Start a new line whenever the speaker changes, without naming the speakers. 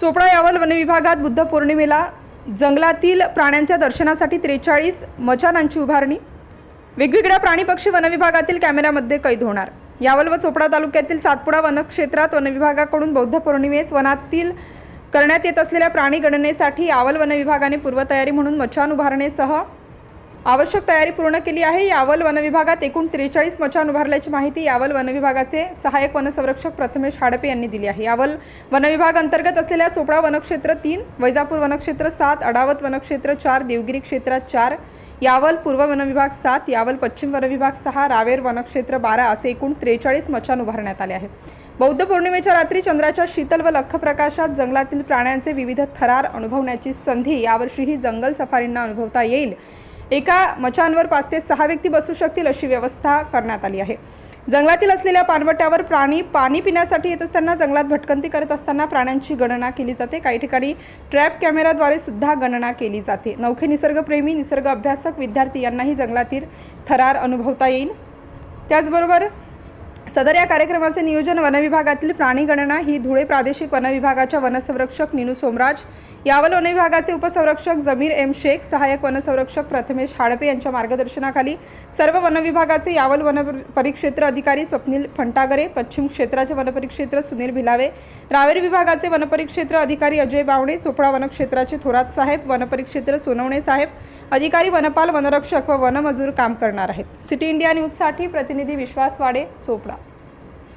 चोपडा यावल वनविभागात बुद्ध पौर्णिमेला जंगलातील प्राण्यांच्या दर्शनासाठी त्रेचाळीस मचानांची उभारणी. वेगवेगळ्या प्राणी पक्षी वनविभागातील कॅमेऱ्यामध्ये कैद होणार. यावल व चोपडा तालुक्यातील सातपुडा वनक्षेत्रात वनविभागाकडून बौद्ध पौर्णिमेस वनातील करण्यात येत असलेल्या प्राणी गणनेसाठी यावल वनविभागाने पूर्वतयारी म्हणून मचान उभारणेसह आवश्यक तयारी पूर्ण केली आहे. यावल वनविभागात एकूण त्रेचाळीस मचान उभारल्याची माहिती यावल वनविभागाचे सहाय्यक वनसंरक्षक प्रथमेश हाडपे यांनी दिली आहे. यावल वनविभाग अंतर्गत असलेल्या चोपडा वनक्षेत्र तीन वैजापूर वनक्षेत्र सात अडावत वनक्षेत्र चार देवगिरी क्षेत्रात चार यावल पूर्व वनविभाग सात यावल पश्चिम वनविभाग सहा रावेर वनक्षेत्र बारा असे एकूण त्रेचाळीस मचान उभारण्यात आले आहे. बौद्ध पौर्णिमेच्या रात्री चंद्राच्या शीतल व लख्ख प्रकाशात जंगलातील प्राण्यांचे विविध थरार अनुभवण्याची संधी यावर्षीही जंगल सफारींना अनुभवता येईल. एका मचांवर पाच ते सहा व्यक्ती बसू शकतील अशी व्यवस्था करण्यात आली आहे. जंगलातील असलेल्या पानवट्यावर प्राणी पाणी पिण्यासाठी येत असताना जंगलात भटकंती करत असताना प्राण्यांची गणना केली जाते. काही ठिकाणी ट्रॅप कॅमेराद्वारे सुद्धा गणना केली जाते. नौखे निसर्गप्रेमी निसर्ग अभ्यासक विद्यार्थी यांनाही जंगलातील थरार अनुभवता येईल. त्याचबरोबर सदर या कार्यक्रमाचे नियोजन वनविभागातील प्राणीगणना ही धुळे प्रादेशिक वनविभागाच्या वनसंरक्षक निनू सोमराज यावल वनविभागाचे उपसंरक्षक जमीर एम शेख सहाय्यक वनसंरक्षक प्रथमेश हाडपे यांच्या मार्गदर्शनाखाली सर्व वनविभागाचे यावल वन परिक्षेत्र अधिकारी स्वप्नील फंटागरे पश्चिम क्षेत्राचे वनपरिक्षेत्र सुनील भिलावे रावेर विभागाचे वनपरिक्षेत्र अधिकारी अजय बावणे चोपडा वनक्षेत्राचे थोरात साहेब वनपरिक्षेत्र सोनवणे साहेब अधिकारी वनपाल वनरक्षक व वनमजूर काम करणार आहेत. सिटी इंडिया न्यूजसाठी प्रतिनिधी विश्वास वाडे चोपडा.